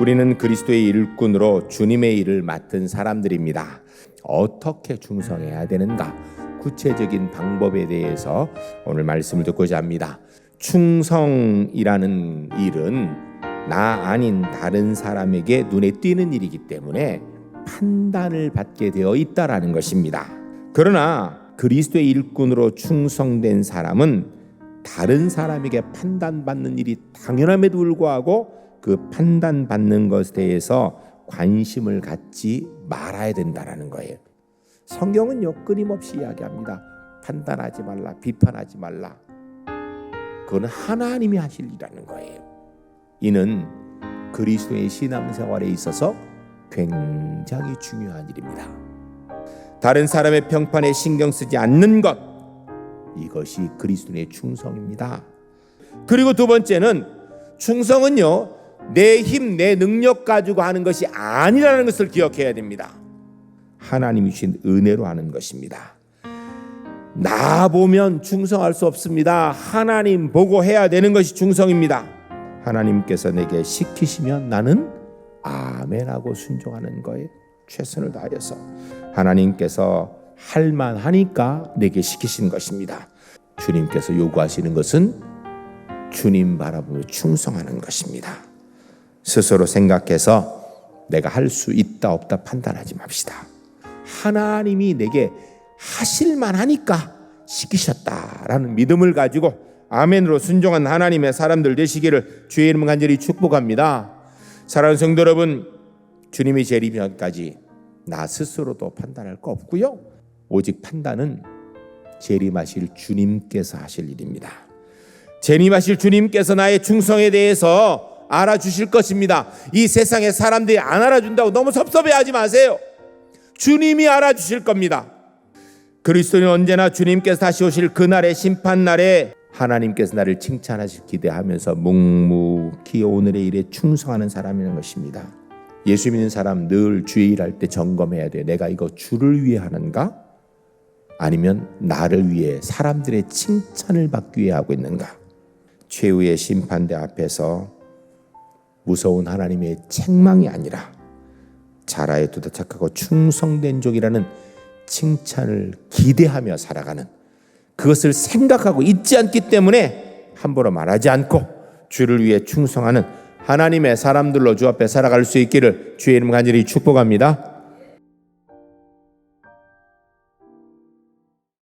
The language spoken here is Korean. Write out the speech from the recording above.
우리는 그리스도의 일꾼으로 주님의 일을 맡은 사람들입니다. 어떻게 충성해야 되는가? 구체적인 방법에 대해서 오늘 말씀을 듣고자 합니다. 충성이라는 일은 나 아닌 다른 사람에게 눈에 띄는 일이기 때문에 판단을 받게 되어 있다라는 것입니다. 그러나 그리스도의 일꾼으로 충성된 사람은 다른 사람에게 판단받는 일이 당연함에도 불구하고 그 판단받는 것에 대해서 관심을 갖지 말아야 된다라는 거예요. 성경은요 끊임없이 이야기합니다. 판단하지 말라, 비판하지 말라. 그건 하나님이 하실 일이라는 거예요. 이는 그리스도의 신앙생활에 있어서 굉장히 중요한 일입니다. 다른 사람의 평판에 신경 쓰지 않는 것 이것이 그리스도의 충성입니다. 그리고 두 번째는 충성은요 내 힘, 내 능력 가지고 하는 것이 아니라는 것을 기억해야 됩니다. 하나님이 주신 은혜로 하는 것입니다. 나 보면 충성할 수 없습니다. 하나님 보고 해야 되는 것이 충성입니다. 하나님께서 내게 시키시면 나는 아멘하고 순종하는 거에 최선을 다하여서 하나님께서 할 만하니까 내게 시키신 것입니다. 주님께서 요구하시는 것은 주님 바라보며 충성하는 것입니다. 스스로 생각해서 내가 할 수 있다 없다 판단하지 맙시다. 하나님이 내게 하실 만 하니까 시키셨다라는 믿음을 가지고 아멘으로 순종한 하나님의 사람들 되시기를 주의 이름 간절히 축복합니다. 사랑하는 성도 여러분, 주님이 재림전까지 나 스스로도 판단할 거 없고요. 오직 판단은 재림하실 주님께서 하실 일입니다. 재림하실 주님께서 나의 충성에 대해서 알아주실 것입니다. 이 세상에 사람들이 안 알아준다고 너무 섭섭해하지 마세요. 주님이 알아주실 겁니다. 그리스도는 언제나 주님께서 다시 오실 그날의 심판 날에 하나님께서 나를 칭찬하실 기대하면서 묵묵히 오늘의 일에 충성하는 사람이라는 것입니다. 예수 믿는 사람 늘 주의 일할 때 점검해야 돼. 내가 이거 주를 위해 하는가? 아니면 나를 위해 사람들의 칭찬을 받기 위해 하고 있는가? 최후의 심판대 앞에서 무서운 하나님의 책망이 아니라 자라에 도착하고 충성된 족이라는 칭찬을 기대하며 살아가는 그것을 생각하고 잊지 않기 때문에 함부로 말하지 않고 주를 위해 충성하는 하나님의 사람들로 주 앞에 살아갈 수 있기를 주의 이름 간절히 축복합니다.